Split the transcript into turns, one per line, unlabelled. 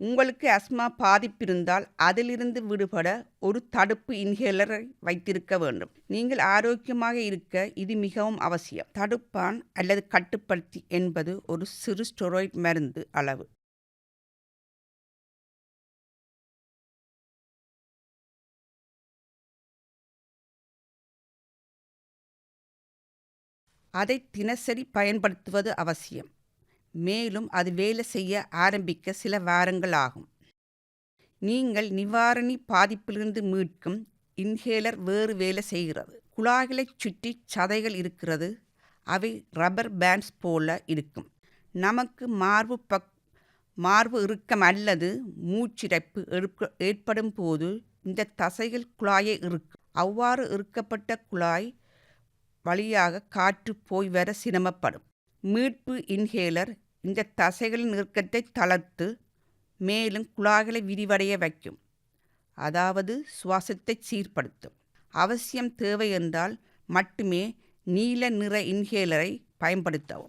உங்களுக்கு அஸ்மா பாதிப்பு இருந்தால் அதிலிருந்து விடுபட ஒரு தடுப்பு இன்ஹேலரை வைத்திருக்க வேண்டும். நீங்கள் ஆரோக்கியமாக இருக்க இது மிகவும் அவசியம். தடுப்பான் அல்லது கட்டுப்படுத்தி என்பது ஒரு சிறு ஸ்டெராய்ட் மருந்து அளவு. அதை தினசரி பயன்படுத்துவது அவசியம். மேலும் அது வேலை செய்ய ஆரம்பிக்க சில வாரங்கள் ஆகும் நீங்கள் நிவாரணி பாதிப்பிலிருந்து மீட்கும் இன்ஹேலர் வேறு வேலை செய்கிறது. குழாய்களைச் சுற்றி சதைகள் இருக்கிறது. அவை ரப்பர் பேண்ட்ஸ் போல இருக்கும். நமக்கு மார்பு பக் மார்பு இறுக்கம் அல்லது மூச்சிறைப்பு எடுக்க ஏற்படும் போது இந்த தசைகள் குழாயை இருக்கும் அவ்வாறு இறுக்கப்பட்ட குழாய் வழியாக காற்று போய் வர சிரமப்படும். மீட்பு இன்ஹேலர் இந்த தசைகளின் இறுக்கத்தை தளர்த்து மேலும் குழாய்களை விரிவடைய வைக்கும். அதாவது சுவாசத்தை சீர்படுத்தும். அவசியம் தேவை என்றால் மட்டுமே நீல நிற இன்ஹேலரை பயன்படுத்தவும்.